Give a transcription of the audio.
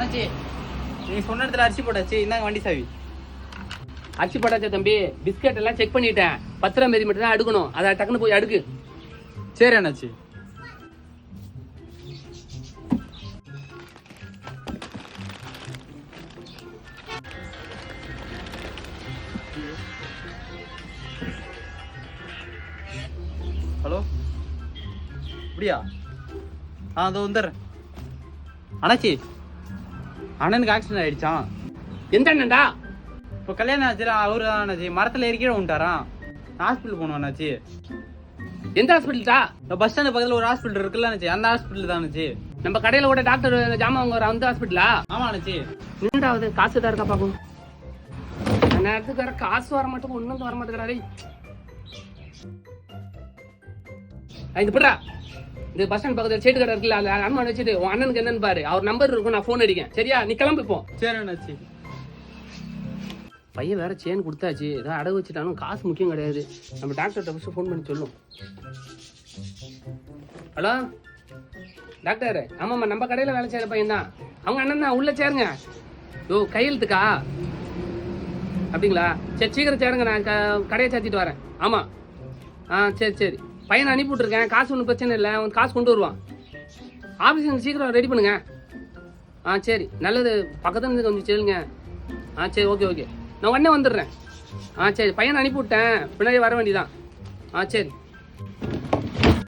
அண்ணாச்சி நீ சொன்ன இடத்துல அரிசி போட்டாச்சு இந்தாங்க வண்டி சாவி. அரிசி போட்டாச்சா தம்பி பிஸ்கெட் எல்லாம் செக் பண்ணிட்டேன். பத்திரம் மாரி மட்டும் தான் அடுக்கணும். அதை டக்குன்னு போய் அடுக்கு. சரி அண்ணாச்சி. ஹலோ? அப்படியா? ஆ அதோ வந்துடுறேன். அண்ணாச்சி அண்ணனுக்கு ஆக்சிடென்ட் ஆயிடுச்சான் எந்த அண்ணன்டா? இப்போ கல்யாணம் ஆச்சுல அவரு அண்ணாச்சி. மரத்தில் ஏறிக்கீழே விட்டாராம் ஹாஸ்பிட்டல் அண்ணாச்சி. எந்த ஹாஸ்பிட்டல்டா இந்த பஸ் ஸ்டாண்டு பக்கத்தில் ஒரு ஹாஸ்பிட்டல் இருக்குல்ல அண்ணாச்சி. அந்த ஹாஸ்பிட்டல் தான் அண்ணாச்சி. நம்ம கடையில கூட டாக்டர் ஜாமான் வாங்குற அந்த ஹாஸ்பிட்டலா ஆமா அண்ணாச்சி. நின்றாவது காசு தான் இருக்கா பாக்கும் நேரத்துக்கு வர காசு வர மாட்டேங்க ஒன்றும் வர மாட்டேங்கிறாரே இது பிடா இந்த பஸ் ஸ்டாண்ட் பக்கத்துல சேட்டு கடை இருக்குல்ல அந்த அண்ணன் வச்சுட்டு உன் அண்ணனுக்கு என்னன்னு பாரு. அவர் நம்பர் இருக்கும் நான் ஃபோன் அடிக்கேன். சரியா? நீ கிளம்பு இப்போ. சரி அண்ணாச்சி. பையன் வேற செயின் கொடுத்தாச்சு. ஏதாவது அடகு வச்சுட்டாலும் காசு முக்கியம் கிடையாது. நம்ம டாக்டர்கிட்ட ஃபஸ்ட்டு ஃபோன் பண்ணி சொல்லும். ஹலோ டாக்டர் ஆமாம்மா நம்ம கடையில் வேலை செய்கிற பையன் தான். அவங்க அண்ணன் தான் உள்ளே சேருங்க. ஓ கையெழுத்துக்கா அப்படிங்களா? சரி சீக்கிரம் சேருங்க நான் க கடையை சாத்திட்டு வரேன். ஆமாம் ஆ சரி சரி. பையனை அனுப்பி விட்ருக்கேன் காசு ஒன்றும் பிரச்சனை இல்லை. அவன் காசு கொண்டு வருவான். ஆஃபீஸ் சீக்கிரம் ரெடி பண்ணுங்க. ஆ சரி. நல்லது. பக்கத்தில் இருந்து கொஞ்சம் சொல்லுங்க. ஆ சரி ஓகே ஓகே நான் உடனே வந்துடுறேன். ஆ சரி. பையனை அனுப்பி விட்டேன். பின்னாடி வர வேண்டியதான் ஆ சரி.